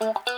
Thank you.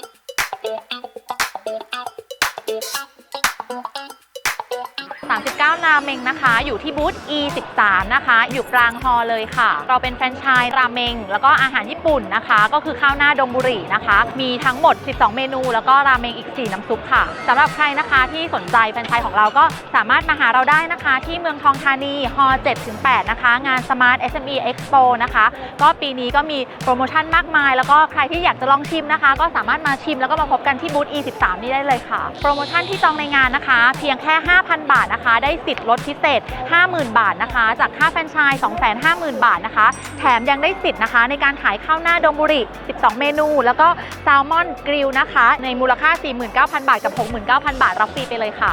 39ราเมงนะคะ อยู่ที่บูธ E13 นะคะ อยู่กลางฮอลเลยค่ะ เราเป็นแฟรนไชส์ราเมง แล้วก็อาหารญี่ปุ่นนะคะ ก็คือข้าวหน้าดงบุรีนะคะ มีทั้งหมด 12 เมนู แล้วก็ราเมงอีก 4 น้ำซุปค่ะสำหรับใครนะคะที่สนใจแฟรนไชส์ของเราก็สามารถมาหาเราได้นะคะ ที่เมืองทองธานีฮอล7-8นะคะ งาน Smart SME Expo นะคะ ก็ปีนี้ก็มีโปรโมชั่นมากมาย แล้วก็ใครที่อยากจะลองชิมนะคะ ก็สามารถมาชิมแล้วก็มาพบกันที่บูธ E13 นี่ได้เลยค่ะ โปรโมชั่นที่จองในงานนะคะ เพียงแค่ 5,000 บาทนะคะ ได้สิทธิ์ลดพิเศษ 50,000 บาทนะคะ จากค่าแฟรนไชส์250,000 บาทนะคะ แถมยังได้สิทธิ์นะคะ ในการขายข้าวหน้าดงบุรี12 เมนู แล้วก็แซลมอนกริลนะคะ ในมูลค่า 49,000 บาทกับ 69,000 บาทรับฟรีไปเลยค่ะ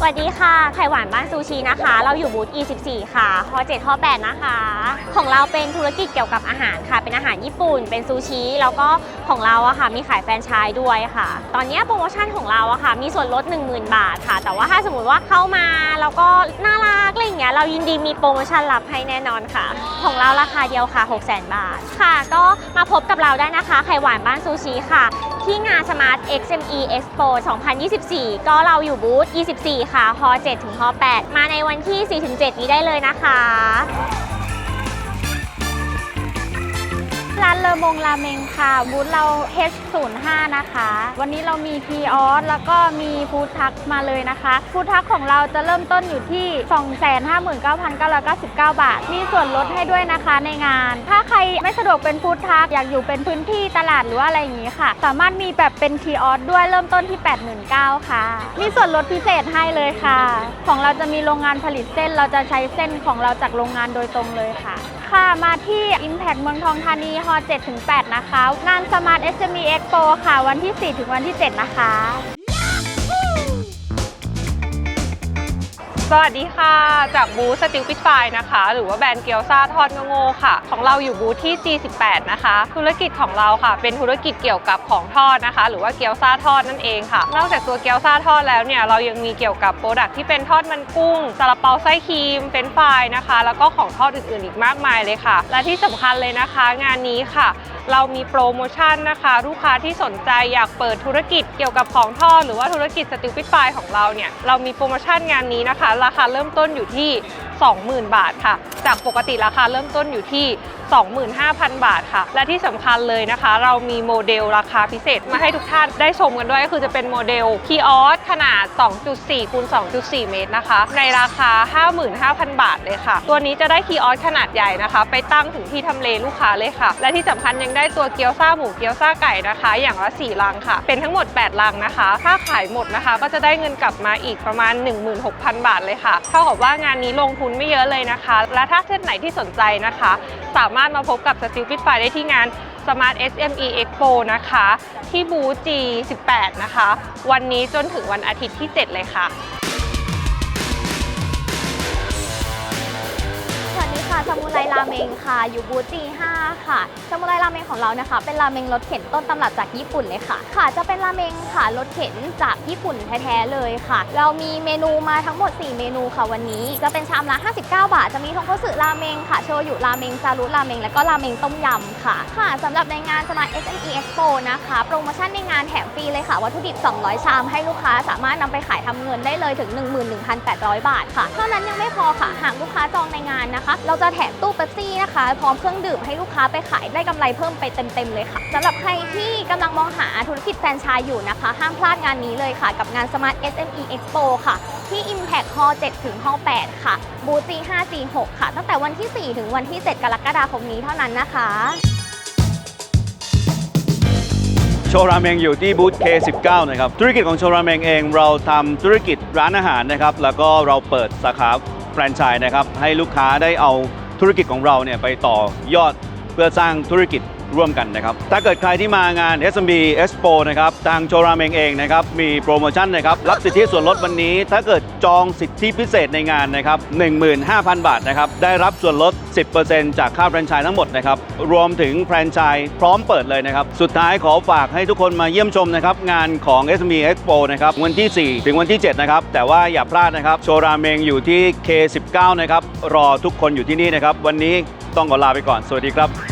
สวัสดีค่ะ ไข่หวานบ้านซูชินะคะ เราอยู่บูธ E14 ค่ะฮอ7ฮอ8นะคะ ของเราเป็นธุรกิจเกี่ยวกับอาหารค่ะ เป็นอาหารญี่ปุ่น เป็นซูชิ แล้วก็ของเราอะค่ะ มีขายแฟรนไชส์ด้วยค่ะ ตอนนี้โปรโมชั่นของเราอะค่ะ มีส่วนลด 10,000 บาทค่ะ แต่ว่าถ้าสมมติว่าเข้ามาแล้วก็น่ารักอะไรอย่างเงี้ย เรายินดีมีโปรโมชั่นรับให้แน่นอนค่ะ ของเราราคาเดียวค่ะ 600,000 บาทค่ะ ก็มาพบกับเราได้นะคะ ไข่หวานบ้านซูชิค่ะ ที่งาน Smart XME Expo 2024 ก็เราอยู่บูธ 24 ค่ะ ฮ 7 ถึงฮ8มาในวันที่ 4-7 นี้ได้เลยนะคะ ร้านเลอมงราเมงค่ะ บูธเรา H05 นะคะ วันนี้เรามีพีออสแล้วก็มีฟูดทักมาเลยนะคะฟูดทักของเราจะเริ่มต้นอยู่ที่ 259,999 บาท มีส่วนลดให้ด้วยนะคะในงาน ถ้าใครไม่สะดวกเป็นฟูดทักอยากอยู่เป็นพื้นที่ตลาดหรือว่าอะไรอย่างนี้ค่ะ สามารถมีแบบเป็นคีออสด้วยเริ่มต้นที่ 89,000ค่ะ มีส่วนลดพิเศษให้เลยค่ะ ของเราจะมีโรงงานผลิตเส้น เราจะใช้เส้นของเราจากโรงงานโดยตรงเลยค่ะ ค่ะ มาที่ Impact เมืองทองธานีฮอ7-8 นะคะ งาน Smart SME Expo ค่ะ วันที่ 4 ถึงวันที่ 7 นะคะ สวัสดีค่ะ จากบูธสติลปิดไฟนะคะ หรือว่าแบรนด์เกียวซาทอดงโง่ค่ะ ของเราอยู่บูธที่ G18 นะคะ ธุรกิจของเราค่ะ เป็นธุรกิจเกี่ยวกับของทอดนะคะ หรือว่าเกียวซาทอดนั่นเองค่ะ นอกจากตัวเกียวซาทอดแล้วเนี่ย เรายังมีเกี่ยวกับโปรดักที่เป็นทอดมันกุ้งซาลาเปาไส้ครีม เป็นฟรายนะคะ แล้วก็ของทอดอื่นๆ อีกมากมายเลยค่ะ และที่สำคัญเลยนะคะ งานนี้ค่ะเรามีโปรโมชั่นนะคะ ลูกค้าที่สนใจอยากเปิดธุรกิจเกี่ยวกับของทอดหรือว่าธุรกิจสติลปิดไฟของเราเนี่ยเรามีโปรโมชั่นงานนี้นะคะราคาเริ่มต้นอยู่ที่ 20,000 บาทค่ะ จากปกติราคาเริ่มต้นอยู่ที่ 25,000 บาทค่ะ และที่สำคัญเลยนะคะ เรามีโมเดลราคาพิเศษมาให้ทุกท่านได้ชมกันด้วยก็คือจะเป็นโมเดลคีออสขนาด 2.4คูณ2.4 เมตรนะคะ ในราคา 55,000 บาทเลยค่ะ ตัวนี้จะได้คีออสขนาดใหญ่นะคะ ไปตั้งถึงที่ทำเลลูกค้าเลยค่ะ และที่สำคัญยังได้ตัวเกี๊ยวซ่าหมูเกี๊ยวซ่าไก่นะคะ อย่างละ4ลังค่ะ เป็นทั้งหมด 8 ลังนะคะ ถ้าขายหมดนะคะ ก็จะได้เงินกลับมาอีกประมาณ 16,000 บาทเลยค่ะเท่ากับว่างานนี้ลงทุนไม่เยอะเลยนะคะ และถ้าท่านไหนที่สนใจนะคะ สามารถมาพบกับสติลฟิตไฟได้ที่งาน Smart SME Expo นะคะ ที่บูธ G18 นะคะ วันนี้จนถึงวันอาทิตย์ที่ 7 เลยค่ะ ซามูไรราเมงค่ะอยู่บูธ G5 ค่ะซามูไรราเมงของเรานะคะ เป็นราเมงรสเข็นต้นตำรับจากญี่ปุ่นเลยค่ะ ค่ะ จะเป็นราเมงค่ะรสเข็นจากญี่ปุ่นแท้ๆเลยค่ะ เรามีเมนูมาทั้งหมด 4 เมนูค่ะวันนี้ จะเป็นชามละ59 บาท จะมีทงคัตสึราเมงค่ะโชยุราเมงซารุราเมงและก็ราเมงต้มยำค่ะ ค่ะสำหรับในงาน Smart SME Expo นะคะ โปรโมชั่นในงานแถมฟรีเลยค่ะวัตถุดิบ 200 ชามให้ลูกค้าสามารถนำไปขายทำเงินได้เลยถึง 11,800 บาทค่ะเท่านั้นยังไม่พอค่ะหากลูกค้าจองในงานนะคะ เราจะแถมตู้เป๊ปซี่นะคะ พร้อมเครื่องดื่มให้ลูกค้าไปขายได้กำไรเพิ่มไปเต็มๆเลยค่ะสำหรับใครที่กำลังมองหาธุรกิจแฟรนไชส์อยู่นะคะ ห้ามพลาดงานนี้เลยค่ะ กับงาน Smart SME Expo ค่ะ ที่ Impact Hall 7ถึง Hall 8 ค่ะ บูธ G5 G6 ค่ะ ตั้งแต่วันที่ 4 ถึงวันที่ 7 กรกฎาคมนี้เท่านั้นนะคะโชว์ราเมงอยู่ที่บูธ K19 นะครับ ธุรกิจของโชว์ราเมงเองเราทำธุรกิจร้านอาหารนะครับ แล้วก็เราเปิดสาขา ฟรนไชส์นะครับให้ลูกค้าได้เอาธุรกิจของเราเนี่ยไปต่อยอดเพื่อสร้างธุรกิจ ร่วมกันนะครับ ถ้าเกิดใครที่มางาน SMB Expo นะครับ ทางโชราเมงเองนะครับ มีโปรโมชั่นนะครับ รับสิทธิส่วนลดวันนี้ ถ้าเกิดจองสิทธิพิเศษในงานนะครับ 15,000 บาทนะครับ ได้รับส่วนลด 10%จากค่าแฟรนไชส์ทั้งหมดนะครับ รวมถึงแฟรนไชส์พร้อมเปิดเลยนะครับ สุดท้ายขอฝากให้ทุกคนมาเยี่ยมชมนะครับ งานของ SME Expo นะครับ วันที่ 4 ถึงวันที่ 7 นะครับ แต่ว่าอย่าพลาดนะครับ โชราเมงอยู่ที่ K19 นะครับ รอทุกคนอยู่ที่นี่นะครับ วันนี้ต้องขอลาไปก่อน สวัสดีครับ